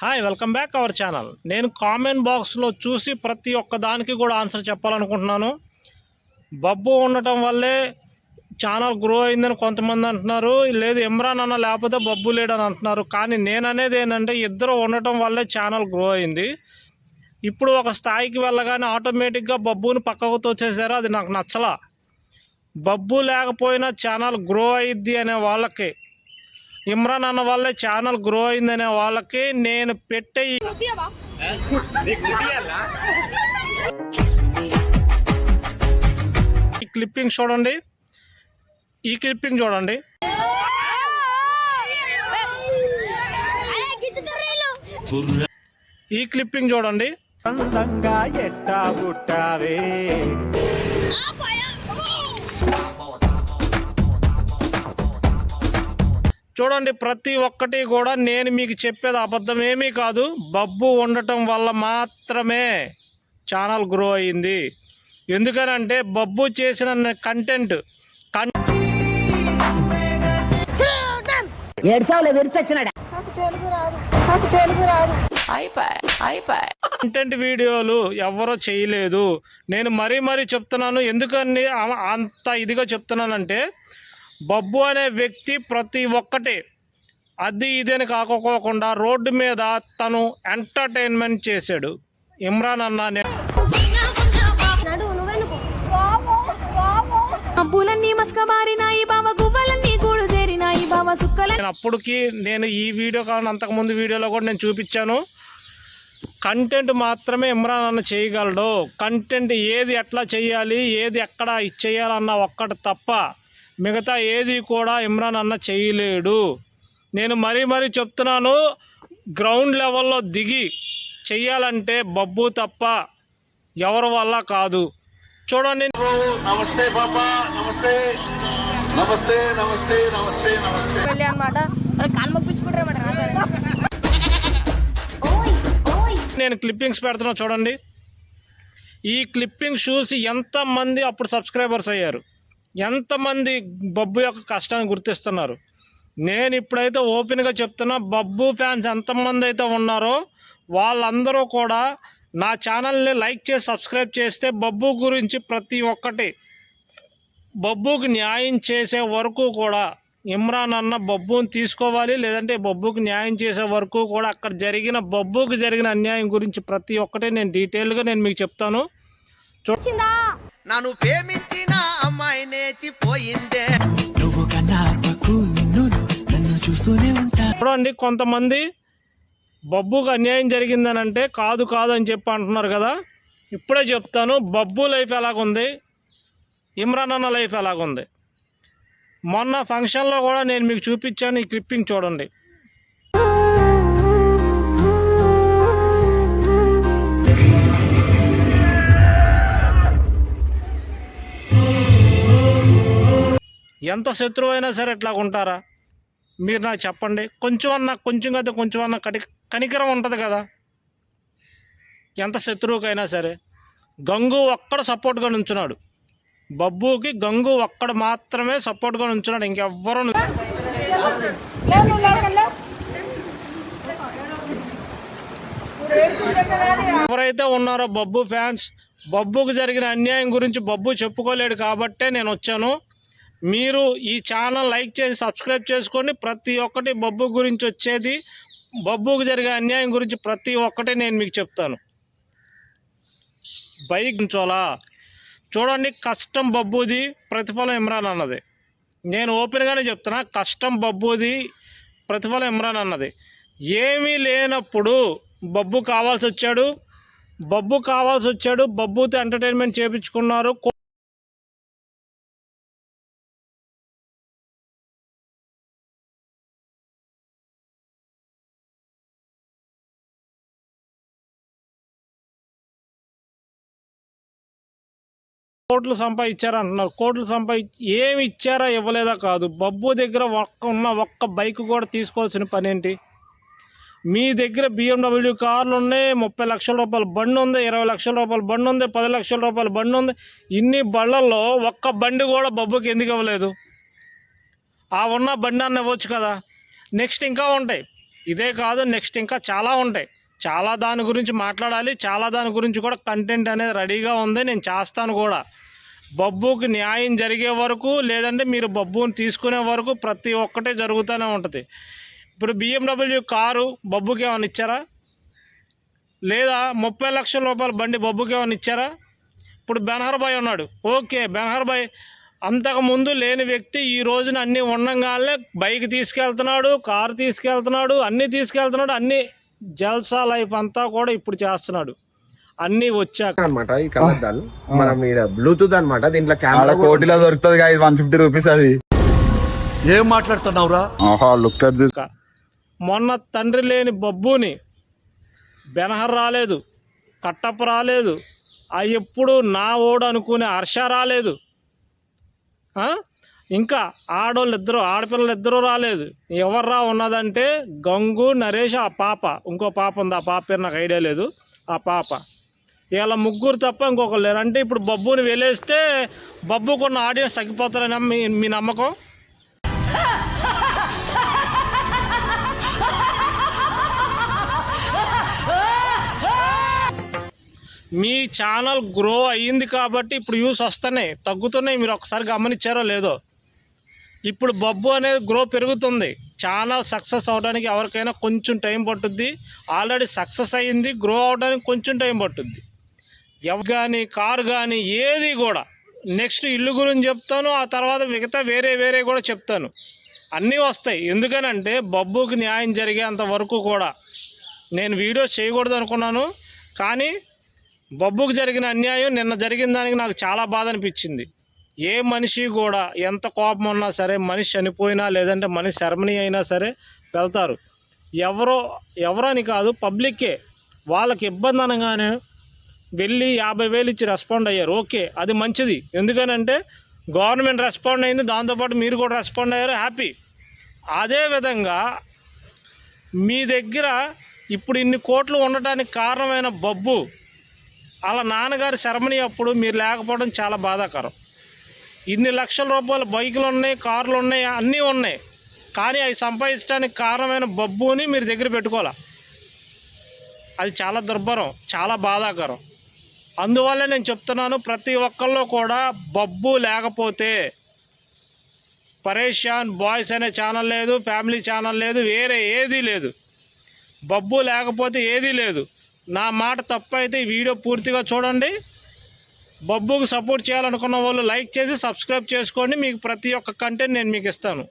Hi welcome back our channel నేను comment బాక్స్లో చూసి ప్రతి ఒక్క దానికి కూడా ఆన్సర్ చెప్పాలనుకుంటున్నాను. బబ్బు ఉండటం వల్లే ఛానల్ గ్రో అయిందని కొంతమంది అంటున్నారు. లేదు ఇమ్రాన్ అన్న లేకపోతే బబ్బు లేడని అంటున్నారు. కానీ నేను అనేది ఏంటంటే ఇద్దరు ఉండటం వల్లే ఛానల్ గ్రో అయింది. ఇప్పుడు ఒక స్థాయికి వెళ్ళగానే ఆటోమేటిక్గా బబ్బుని పక్కకు తోచేసారు అది నాకు నచ్చలా. బబ్బు లేకపోయినా ఛానల్ గ్రో అయ్యిద్ది అనే వాళ్ళకి ఇమ్రాన్ అన్న వల్లే ఛానల్ గ్రో అయిందనే వాళ్ళకి నేను పెట్టే ఈ- క్లిప్పింగ్ చూడండి. ఈ క్లిప్పింగ్ చూడండి. ఈ క్లిప్పింగ్ చూడండి. అందంగా ఎట్టా పుట్టావే? చూడండి ప్రతి ఒక్కటి కూడా నేను మీకు చెప్పేది అబద్ధం ఏమీ కాదు. బబ్బు ఉండటం వల్ల మాత్రమే ఛానల్ గ్రో అయ్యింది ఎందుకనంటే బబ్బు చేసిన కంటెంట్ కంటెంట్ వీడియోలు ఎవరో చేయలేదు. నేను మరీ మరీ చెప్తున్నాను ఎందుకని అంత ఇదిగా చెప్తున్నానంటే బబ్బు అనే వ్యక్తి ప్రతి ఒక్కటి. అది ఇదని కాకపోకుండా రోడ్డు మీద తను ఎంటర్టైన్మెంట్ చేశాడు. ఇమ్రాన్ అన్న నేను అప్పటికి నేను ఈ వీడియో కాకుండా అంతకుముందు వీడియోలో కూడా నేను చూపించాను. కంటెంట్ మాత్రమే ఇమ్రాన్ అన్న చేయగలడు. కంటెంట్ ఏది ఎట్లా చేయాలి ఏది ఎక్కడ ఇచ్చేయాలన్న ఒక్కటి తప్ప మిగతా ఏది కూడా ఇమ్రాన్ అన్న చేయలేడు. నేను మరీ మరీ చెప్తున్నాను గ్రౌండ్ లెవెల్లో దిగి చెయ్యాలంటే బబ్బు తప్ప ఎవరి వల్ల కాదు. చూడండి. నమస్తే పాపా నమస్తే. నమస్తే నమస్తే నమస్తే నమస్తే. అనమాట నేను క్లిప్పింగ్స్ పెడుతున్నా చూడండి. ఈ క్లిప్పింగ్స్ చూసి ఎంతమంది అప్పుడు సబ్స్క్రైబర్స్ అయ్యారు? ఎంతమంది బబ్బు యొక్క కష్టాన్ని గుర్తిస్తున్నారు? నేను ఇప్పుడైతే ఓపెన్గా చెప్తున్నా బబ్బు ఫ్యాన్స్ ఎంతమంది అయితే ఉన్నారో వాళ్ళందరూ కూడా నా ఛానల్ని లైక్ చేసి సబ్స్క్రైబ్ చేస్తే బబ్బు గురించి ప్రతి ఒక్కటి బబ్బుకి న్యాయం చేసే వరకు కూడా ఇమ్రాన్ అన్న బబ్బుని తీసుకోవాలి లేదంటే బబ్బుకి న్యాయం చేసే వరకు కూడా అక్కడ జరిగిన బబ్బుకి జరిగిన అన్యాయం గురించి ప్రతి ఒక్కటి నేను డీటెయిల్గా నేను మీకు చెప్తాను. వచ్చిందా? నన్ను ప్రేమించిన అమ్మాయి నేర్చిపోయిందే నువ్వు కన్నా నన్ను చూస్తూనే ఉంటా. చూడండి కొంతమంది బబ్బుకి అన్యాయం జరిగిందని అంటే కాదు కాదు అని చెప్పి అంటున్నారు కదా. ఇప్పుడే చెప్తాను బబ్బు లైఫ్ ఎలాగుంది? ఇమ్రాన్ అన్న లైఫ్ ఎలాగుంది? మొన్న ఫంక్షన్లో కూడా నేను మీకు చూపించాను ఈ క్లిప్పింగ్ చూడండి. ఎంత శత్రువు అయినా సరే ఎట్లాగుంటారా మీరు నాకు చెప్పండి. కొంచెం అన్న కొంచెం కదా కొంచెం అన్న కటి కనికరం ఉంటుంది కదా. ఎంత శత్రువుకైనా సరే. గంగు ఒక్కడ సపోర్ట్గా నుంచున్నాడు. బబ్బుకి గంగు ఒక్కడ మాత్రమే సపోర్ట్గా నుంచున్నాడు. ఇంకెవ్వరూ ఎవరైతే ఉన్నారో బబ్బు ఫ్యాన్స్ బబ్బుకు జరిగిన అన్యాయం గురించి బబ్బు చెప్పుకోలేడు కాబట్టే నేను వచ్చాను. మీరు ఈ ఛానల్ లైక్ చేసి సబ్స్క్రైబ్ చేసుకోండి ప్రతి ఒక్కటి బబ్బు గురించి వచ్చేది బబ్బుకు జరిగే అన్యాయం గురించి ప్రతి ఒక్కటి నేను మీకు చెప్తాను. బైక్ ఉంచోలా? చూడండి కష్టం బబ్బుది ప్రతిఫలం ఇమ్రాన్ అన్నది. నేను ఓపెన్గానే చెప్తున్నా కష్టం బబ్బుది ప్రతిఫలం ఇమ్రాన్ అన్నది. ఏమీ లేనప్పుడు బబ్బు కావాల్సి వచ్చాడు బబ్బు కావాల్సి వచ్చాడు బబ్బుతో ఎంటర్టైన్మెంట్ చేయించుకున్నారు కోట్లు సంపాదించారా అంటున్నారు. కోట్లు సంపాది ఏమి ఇచ్చారా ఇవ్వలేదా కాదు. బబ్బు దగ్గర ఒక్క ఉన్న ఒక్క బైక్ కూడా తీసుకోవాల్సిన పని ఏంటి మీ దగ్గర బిఎండబ్ల్యూ కార్లు ఉన్నాయి ముప్పై లక్షల రూపాయల బండి ఉంది ఇరవై లక్షల రూపాయల బండి ఉంది పది లక్షల రూపాయల బండి ఉంది. ఇన్ని బళ్ళల్లో ఒక్క బండి కూడా బబ్బుకి ఎందుకు ఇవ్వలేదు? ఆ ఉన్న బండి అన్న ఇవ్వచ్చు కదా. నెక్స్ట్ ఇంకా ఉంటాయి. ఇదే కాదు నెక్స్ట్ ఇంకా చాలా ఉంటాయి. చాలా దాని గురించి మాట్లాడాలి చాలా దాని గురించి కూడా కంటెంట్ అనేది రెడీగా ఉంది నేను చేస్తాను కూడా. బబ్బుకి న్యాయం జరిగే వరకు లేదంటే మీరు బబ్బుని తీసుకునే వరకు ప్రతి ఒక్కటే జరుగుతూనే ఉంటుంది. ఇప్పుడు బిఎండబ్ల్యూ కారు బబ్బుకి ఏమైనా ఇచ్చారా? లేదా ముప్పై లక్షల రూపాయల బండి బబ్బుకి ఏమైనా ఇచ్చారా? ఇప్పుడు బెనహర్ బాయ్ ఉన్నాడు. ఓకే బెనహర్ బాయ్ అంతకు ముందు లేని వ్యక్తి ఈ రోజున అన్నీ ఉండంగానే బైక్ తీసుకెళ్తున్నాడు కారు తీసుకెళ్తున్నాడు అన్నీ తీసుకెళ్తున్నాడు అన్నీ జల్సా లైఫ్ అంతా కూడా ఇప్పుడు చేస్తున్నాడు. అన్నీ వచ్చాక. అనమాట ఈ కలర్దాలు మనం ఈడ బ్లూటూత్ అన్నమాట దీంట్లో కెమెరా కోటిలో దొరుకుతుంది గాయ వన్ ఫిఫ్టీ రూపీస్ అది. ఏం మాట్లాడుతున్నావురా? ఆహా లుక్ అట్ దిస్ మొన్న తండ్రి లేని బబ్బుని బెనహర్ రాలేదు కట్టప్ప రాలేదు ఆ ఎప్పుడు నా ఓడు అనుకునే హర్ష రాలేదు. ఆ? ఇంకా ఆడోళ్ళు ఇద్దరు ఆడపిల్లలు ఇద్దరు రాలేదు. ఎవర్రా ఉన్నదంటే గంగు నరేష్ ఆ పాప. ఇంకో పాప ఉంది ఆ పాప పేరు నాకు ఐడియా లేదు. ఆ పాప. ఇలా ముగ్గురు తప్ప ఇంకొకరు లేరు. అంటే ఇప్పుడు బబ్బుని వెలేస్తే బబ్బుకున్న ఆడియన్స్ తగ్గిపోతారని మీ మీ నమ్మకం? మీ ఛానల్ గ్రో అయ్యింది కాబట్టి ఇప్పుడు వ్యూస్ వస్తున్నాయి. తగ్గుతున్నాయి. మీరు ఒకసారి గమనించారో లేదో. ఇప్పుడు బబ్బు అనేది గ్రో పెరుగుతుంది. చాలా సక్సెస్ అవడానికి ఎవరికైనా కొంచెం టైం పట్టుద్ది. ఆల్రెడీ సక్సెస్ అయ్యింది గ్రో అవడానికి కొంచెం టైం పట్టుద్ది. ఎవ కానీ కారు కానీ ఏది కూడా. నెక్స్ట్ ఇల్లు గురించి చెప్తాను ఆ తర్వాత మిగతా వేరే వేరే కూడా చెప్తాను. అన్నీ వస్తాయి. ఎందుకనంటే బబ్బుకి న్యాయం జరిగేంత వరకు కూడా నేను వీడియోస్ చేయకూడదు అనుకున్నాను. కానీ బబ్బుకు జరిగిన అన్యాయం నిన్న జరిగిన దానికి నాకు చాలా బాధ అనిపించింది. ఏ మనిషి కూడా ఎంత కోపం ఉన్నా సరే మనిషి చనిపోయినా లేదంటే మనిషి శర్మని అయినా సరే వెళ్తారు. ఎవరో ఎవరని కాదు పబ్లిక్కే. వాళ్ళకి ఇబ్బంది అనగానే వెళ్ళి యాభై వేలు ఇచ్చి రెస్పాండ్ అయ్యారు. ఓకే అది మంచిది. ఎందుకనంటే గవర్నమెంట్ రెస్పాండ్ అయింది దాంతోపాటు మీరు కూడా రెస్పాండ్ అయ్యారు హ్యాపీ. అదేవిధంగా మీ దగ్గర ఇప్పుడు ఇన్ని కోట్లు ఉండటానికి కారణమైన బబ్బు అలా నాన్నగారి శరమణి అప్పుడు మీరు లేకపోవడం చాలా బాధాకరం. ఇన్ని లక్షల రూపాయల బైకులు ఉన్నాయి కార్లు ఉన్నాయి అన్నీ ఉన్నాయి. కానీ అవి సంపాదించడానికి కారణమైన బబ్బుని మీరు దగ్గర పెట్టుకోవాలి? అది చాలా దుర్భరం చాలా బాధాకరం. అందువల్ల నేను చెప్తున్నాను ప్రతి ఒక్కళ్ళు కూడా బబ్బు లేకపోతే పరేషాన్ బాయ్స్ అనే ఛానల్ లేదు ఫ్యామిలీ ఛానల్ లేదు వేరే ఏదీ లేదు. బబ్బు లేకపోతే ఏదీ లేదు. నా మాట తప్పైతే ఈ వీడియో పూర్తిగా చూడండి. బబ్బుకు సపోర్ట్ చేయాలనుకున్న వాళ్ళు లైక్ చేసి సబ్స్క్రైబ్ చేసుకోండి. మీకు ప్రతి ఒక్క కంటెంట్ నేను మీకు ఇస్తాను.